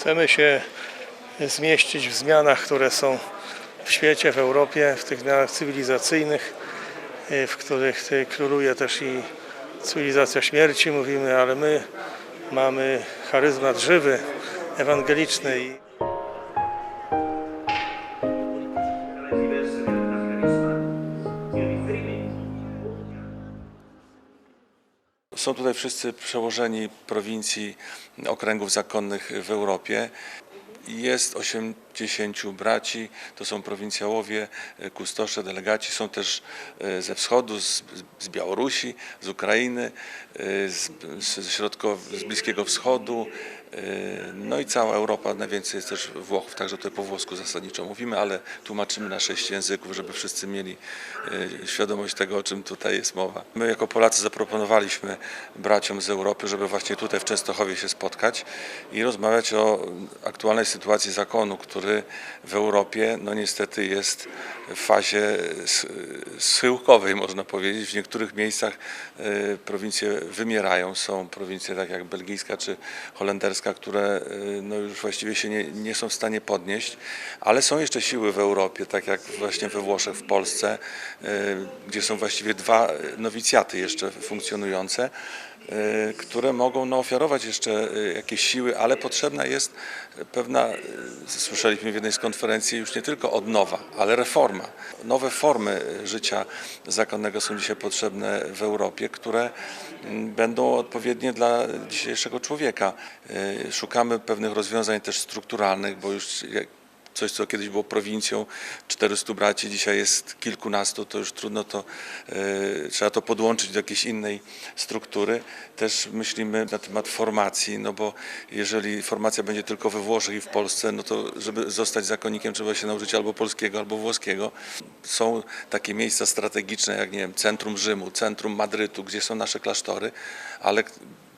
Chcemy się zmieścić w zmianach, które są w świecie, w Europie, w tych zmianach cywilizacyjnych, y, w których y, króluje też i cywilizacja śmierci, mówimy, ale my mamy charyzmat żywy, ewangeliczny. Są tutaj wszyscy przełożeni prowincji, okręgów zakonnych w Europie. Jest 80 braci, to są prowincjałowie, e, kustosze, delegaci, są też e, ze wschodu, z, z Białorusi, z Ukrainy, e, z, z, z Bliskiego Wschodu, no i cała Europa, najwięcej jest też Włochów, także tutaj po włosku zasadniczo mówimy, ale tłumaczymy na sześć języków, żeby wszyscy mieli e, świadomość tego, o czym tutaj jest mowa. My jako Polacy zaproponowaliśmy braciom z Europy, żeby właśnie tutaj w Częstochowie się spotkać i rozmawiać o aktualnej sytuacji zakonu, który w Europie no niestety jest w fazie schyłkowej, można powiedzieć. W niektórych miejscach e, prowincje wymierają. Są prowincje tak jak belgijska czy holenderska, które e, no już właściwie się nie, nie są w stanie podnieść, ale są jeszcze siły w Europie, tak jak właśnie we Włoszech, w Polsce, e, gdzie są właściwie dwa nowicjaty jeszcze funkcjonujące które mogą no, ofiarować jeszcze e, jakieś siły, ale potrzebna jest pewna, e, słyszeliśmy w jednej z konferencji, już nie tylko odnowa, ale reforma. Nowe formy życia zakonnego są dzisiaj potrzebne w Europie, które będą odpowiednie dla dzisiejszego człowieka. E, Szukamy pewnych rozwiązań też strukturalnych, bo już coś, co kiedyś było prowincją, 400 braci, dzisiaj jest kilkunastu, to już trudno to, e, trzeba to podłączyć do jakiejś innej struktury. Też myślimy na temat formacji, no bo jeżeli formacja będzie tylko we Włoszech i w Polsce, no to żeby zostać zakonnikiem trzeba się nauczyć albo polskiego, albo włoskiego. Są takie miejsca strategiczne jak, nie wiem, centrum Rzymu, centrum Madrytu, gdzie są nasze klasztory, ale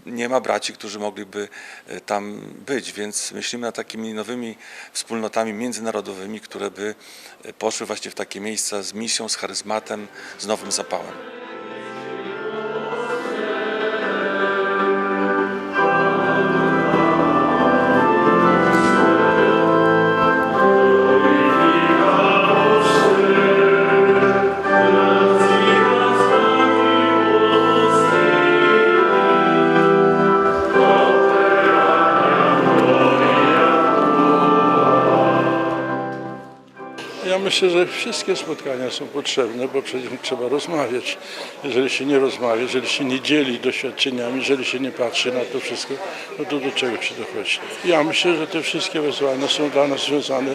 nie ma braci, którzy mogliby e, tam być, więc myślimy nad takimi nowymi wspólnotami międzynarodowymi, które by e, poszły właśnie w takie miejsca z misją, z charyzmatem, z nowym zapałem. Myślę, że wszystkie spotkania są potrzebne, bo przecież trzeba rozmawiać. Jeżeli się nie rozmawia, jeżeli się nie dzieli doświadczeniami, jeżeli się nie patrzy na to wszystko, no to do czego się dochodzi? Ja myślę, że te wszystkie wezwania są dla nas związane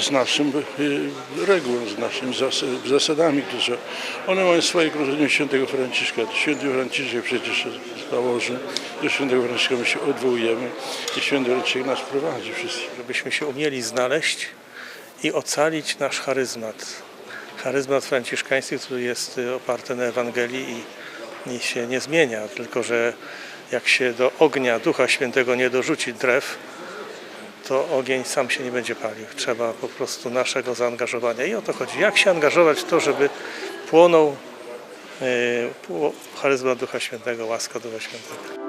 z naszym y, regułą, z naszymi zas- zasadami, które one mają swoje korzenie świętego Franciszka. Święty Franciszek przecież założył, do świętego Franciszka my się odwołujemy i święty Franciszek nas prowadzi wszystkich. żebyśmy się umieli znaleźć i ocalić nasz charyzmat. Charyzmat franciszkański, który jest y, oparty na Ewangelii i, i się nie zmienia, tylko że jak się do ognia Ducha Świętego nie dorzuci drew, to ogień sam się nie będzie palił. Trzeba po prostu naszego zaangażowania. I o to chodzi. Jak się angażować w to, żeby płonął y, charyzmat Ducha Świętego, łaska Ducha Świętego.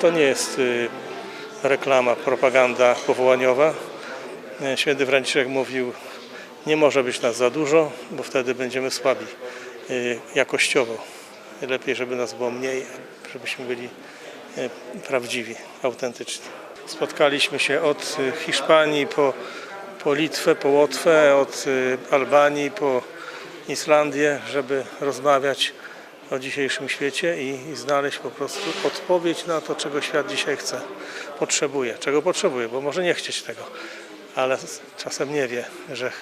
To nie jest y, reklama, propaganda powołaniowa. Y, Święty Franciszek mówił, nie może być nas za dużo, bo wtedy będziemy słabi y, jakościowo. Lepiej, żeby nas było mniej, żebyśmy byli y, prawdziwi, autentyczni. Spotkaliśmy się od Hiszpanii po, po Litwę, po Łotwę, od Albanii po Islandię, żeby rozmawiać o dzisiejszym świecie i, i znaleźć po prostu odpowiedź na to, czego świat dzisiaj chce, potrzebuje, czego potrzebuje, bo może nie chcieć tego, ale czasem nie wie, że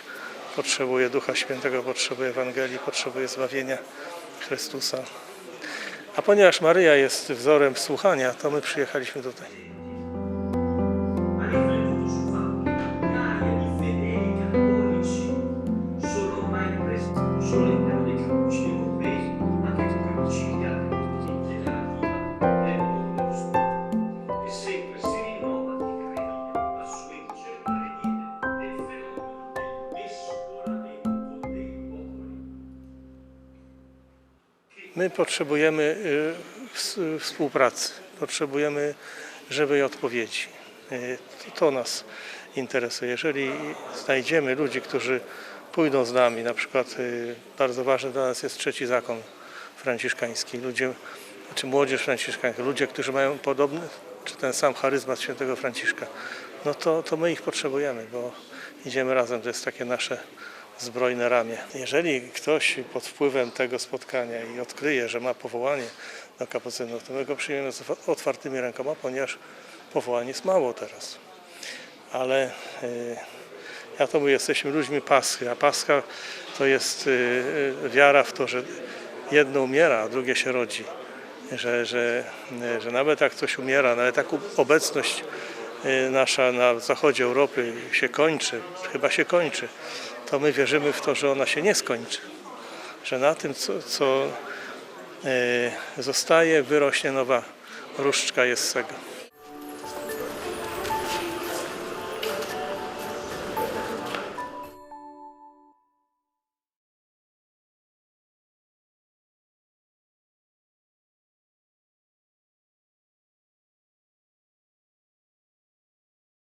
potrzebuje Ducha Świętego, potrzebuje Ewangelii, potrzebuje zbawienia Chrystusa. A ponieważ Maryja jest wzorem słuchania, to my przyjechaliśmy tutaj. My potrzebujemy y, ws- współpracy, potrzebujemy żywej odpowiedzi. Y, To, to nas interesuje. Jeżeli znajdziemy ludzi, którzy pójdą z nami, na przykład y, bardzo ważny dla nas jest trzeci zakon franciszkański, ludzie, czy młodzież franciszkańska, ludzie, którzy mają podobny, czy ten sam charyzmat świętego Franciszka, no to, to my ich potrzebujemy, bo idziemy razem, to jest takie nasze zbrojne ramię. Jeżeli ktoś pod wpływem tego spotkania i odkryje, że ma powołanie do kapucynów, to my go przyjmiemy z otwartymi rękoma, ponieważ powołań jest mało teraz. Ale y, ja to mówię, jesteśmy ludźmi Paschy, a Pascha to jest y, y, wiara w to, że jedno umiera, a drugie się rodzi. Że, że, że nawet jak coś umiera, nawet jak obecność nasza na zachodzie Europy się kończy, chyba się kończy, to my wierzymy w to, że ona się nie skończy. Że na tym, co, co y, zostaje, wyrośnie nowa różdżka Jessego.